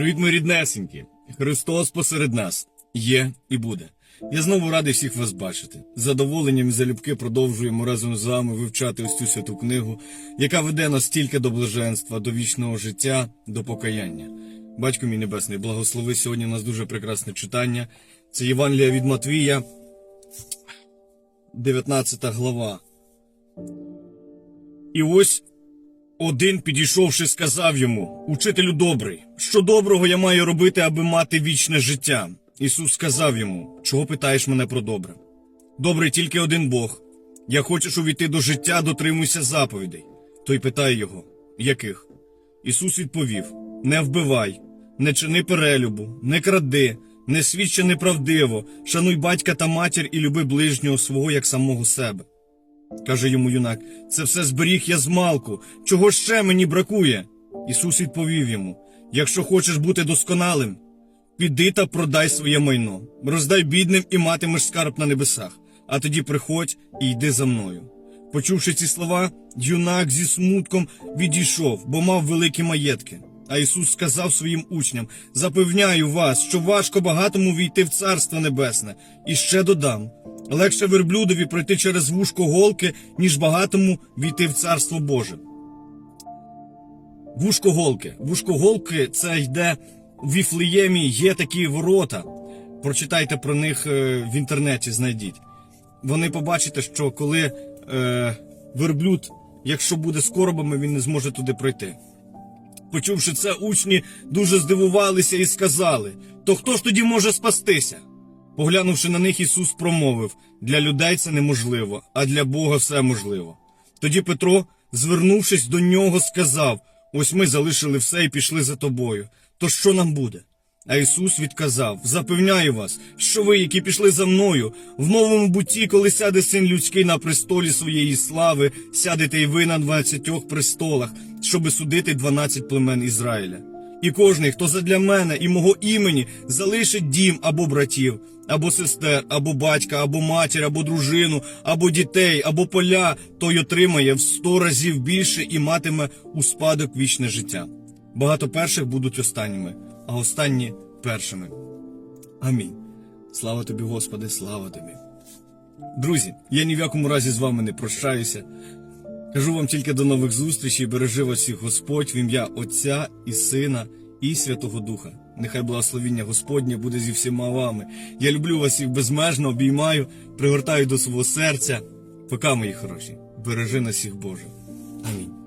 Привіт, мої ріднесенькі! Христос посеред нас є і буде. Я знову радий всіх вас бачити. Задоволенням і залюбки продовжуємо разом з вами вивчати ось цю святу книгу, яка веде нас тільки до блаженства, до вічного життя, до покаяння. Батько мій небесний, благослови сьогодні у нас дуже прекрасне читання. Це Євангелія від Матвія, 19 глава. І ось один, підійшовши, сказав йому: Учителю добрий, що доброго я маю робити, аби мати вічне життя? Ісус сказав йому: Чого питаєш мене про добре? Добрий тільки один Бог. Я хочеш увійти до життя, дотримуйся заповідей. Той питає його: Яких? Ісус відповів: Не вбивай, не чини перелюбу, не кради, не свідчи неправдиво, шануй батька та матір і люби ближнього свого як самого себе. Каже йому юнак, це все зберіг я з малку. Чого ще мені бракує? Ісус відповів йому: Якщо хочеш бути досконалим, піди та продай своє майно, роздай бідним і матимеш скарб на небесах, а тоді приходь і йди за мною. Почувши ці слова, юнак зі смутком відійшов, бо мав великі маєтки. А Ісус сказав своїм учням: Запевняю вас, що важко багатому війти в Царство Небесне, і ще додам. Легше верблюдові пройти через вушко голки, ніж багатому війти в Царство Боже. Вушко голки. Вушко голки це йде в Віфлеємі, є такі ворота. Прочитайте про них е, в інтернеті, знайдіть. Вони побачите, що коли е, верблюд, якщо буде з коробами, він не зможе туди пройти. Почувши це, учні дуже здивувалися і сказали: То хто ж тоді може спастися? Поглянувши на них, Ісус промовив: для людей це неможливо, а для Бога все можливо. Тоді Петро, звернувшись до нього, сказав: Ось ми залишили все і пішли за тобою. То що нам буде? А Ісус відказав: Запевняю вас, що ви, які пішли за мною, в новому буті, коли сяде син людський на престолі своєї слави, сядете й ви на дванадцятьох престолах, щоби судити дванадцять племен Ізраїля. І кожний, хто задля мене і мого імені залишить дім або братів, або сестер, або батька, або матір, або дружину, або дітей, або поля, той отримає в сто разів більше і матиме у спадок вічне життя. Багато перших будуть останніми, а останні першими. Амінь. Слава тобі, Господи, слава тобі. Друзі, я ні в якому разі з вами не прощаюся. Кажу вам тільки до нових зустрічей, бережи вас всіх Господь в ім'я Отця і Сина і Святого Духа. Нехай благословіння Господнє буде зі всіма вами. Я люблю вас всіх безмежно, обіймаю, пригортаю до свого серця. Пока, мої хороші, бережи нас всіх Боже. Амінь.